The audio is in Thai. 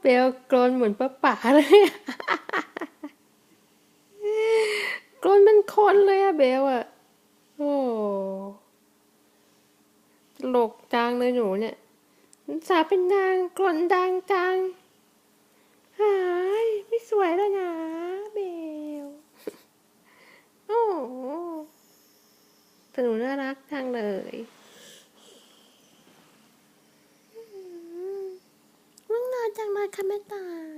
เบลกรนเหมือนป้าป๋าเลยกรนเป็นคนเลยอะเบลอะโอ้ตลกจังเลยหนูเนี่ยสาเป็นนางกรนดังจังหายไม่สวยแล้วนะเบลโอ้แต่หนูน่ารักจังเลย 看不到